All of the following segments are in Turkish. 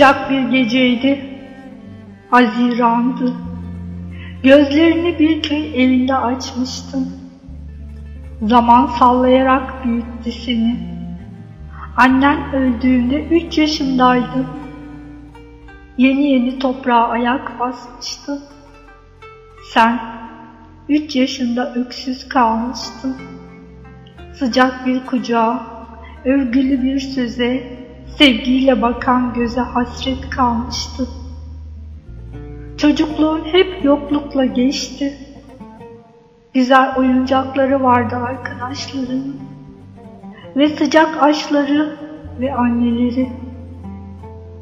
Sıcak bir geceydi. Hazirandı. Gözlerini bir köy evinde açmıştın. Zaman sallayarak büyüttü seni. Annen öldüğünde üç yaşındaydın. Yeni yeni toprağa ayak basmıştın. Sen üç yaşında öksüz kalmıştın. Sıcak bir kucağa, övgülü bir söze, sevgiyle bakan göze hasret kalmıştı. Çocukluğun hep yoklukla geçti. Güzel oyuncakları vardı arkadaşların ve sıcak aşları ve anneleri.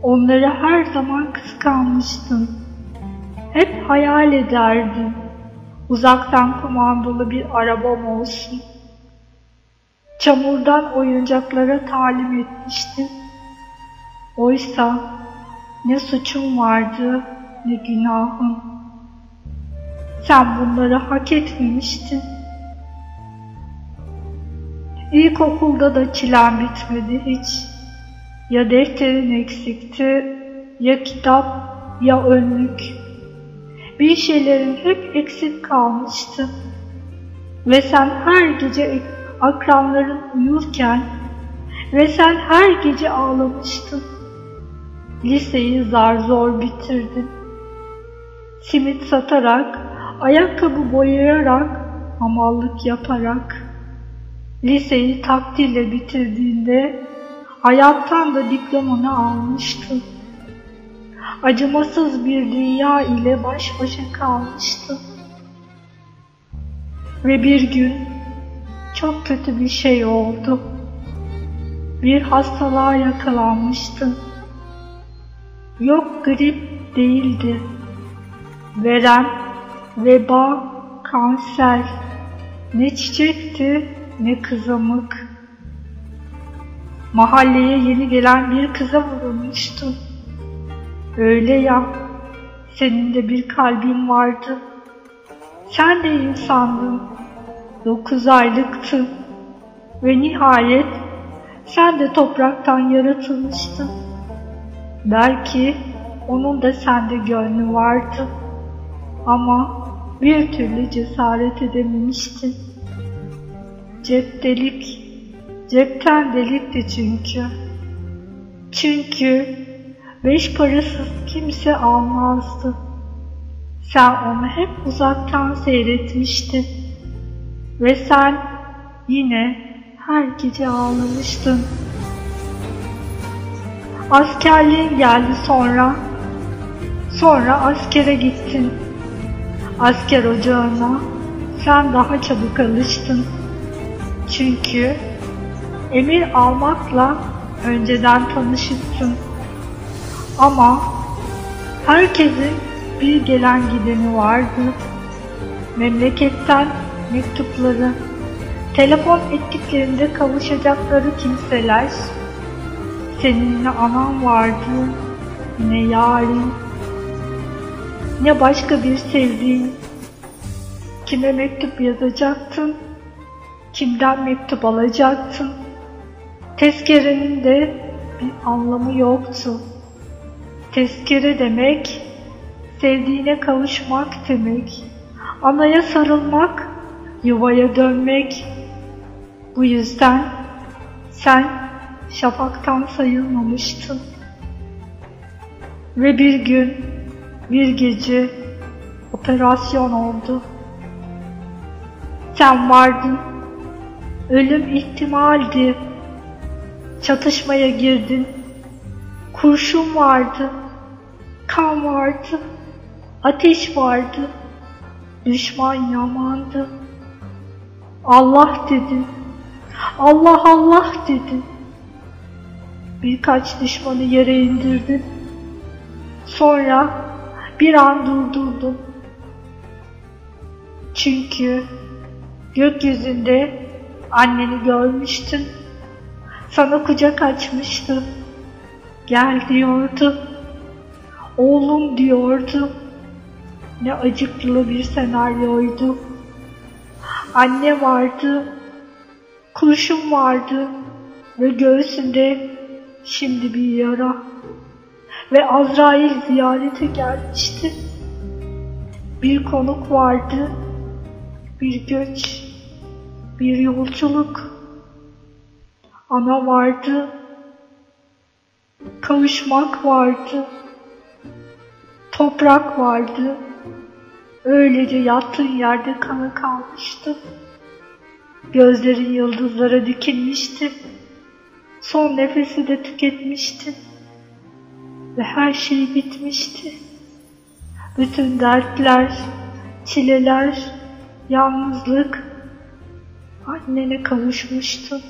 Onları her zaman kıskanmıştın. Hep hayal ederdin. Uzaktan kumandalı bir arabam olsun. Çamurdan oyuncaklara talim etmiştin. Oysa ne suçum vardı ne günahım. Sen bunları hak etmemiştin. İlkokulda da çilem bitmedi hiç. Ya defterin eksikti, ya kitap, ya önlük. Bir şeylerin hep eksik kalmıştı. Ve sen her gece akranların uyurken ve sen her gece ağlamıştın. Liseyi zar zor bitirdin. Simit satarak, ayakkabı boyayarak, hamallık yaparak. Liseyi takdirle bitirdiğinde hayattan da diplomanı almıştın. Acımasız bir dünya ile baş başa kalmıştın. Ve bir gün çok kötü bir şey oldu. Bir hastalığa yakalanmıştın. Yok grip değildi. Veren, veba, kanser. Ne çiçekti ne kızamık. Mahalleye yeni gelen bir kıza vurulmuştun. Öyle ya, senin de bir kalbin vardı. Sen de insandın. Dokuz aylıktın. Ve nihayet sen de topraktan yaratılmıştın. Belki onun da sende gönlü vardı. Ama bir türlü cesaret edememiştin. Cep delik, cepten delikti çünkü. Çünkü beş parasız kimse almazdı. Sen onu hep uzaktan seyretmiştin. Ve sen yine her gece ağlamıştın. Askerliğin geldi sonra. Sonra askere gittin. Asker ocağına sen daha çabuk alıştın. Çünkü emir almakla önceden tanışırsın. Ama herkesin bir gelen gideni vardı. Memleketten mektupları, telefon ettiklerinde kavuşacakları kimseler, senin ne anan vardı, ne yarın, ne başka bir sevdiğin. Kime mektup yazacaktın, kimden mektup alacaktın. Tezkerenin de bir anlamı yoktu. Tezkere demek, sevdiğine kavuşmak demek. Anaya sarılmak, yuvaya dönmek. Bu yüzden sen şafaktan sayılmamıştın. Ve bir gün, bir gece operasyon oldu. Sen vardın. Ölüm ihtimaldi. Çatışmaya girdin. Kurşun vardı. Kan vardı. Ateş vardı. Düşman yamandı. Allah dedin. Allah Allah dedin. Birkaç düşmanı yere indirdin. Sonra bir an durdurdun. Çünkü gökyüzünde anneni görmüştün. Sana kucak açmıştı. Gel diyordu. Oğlum diyordu. Ne acıklı bir senaryoydu. Anne vardı. Kurşun vardı ve göğsünde Şimdi bir yara. ve Azrail ziyarete gelmişti. Bir konuk vardı, bir göç, bir yolculuk. Ana vardı, kavuşmak vardı, toprak vardı. Öylece yattığın yerde kana kalmıştı. Gözlerin yıldızlara dikilmişti. Son nefesi de tüketmişti. Ve her şey bitmişti. Bütün dertler, çileler, yalnızlık annene kavuşmuştun.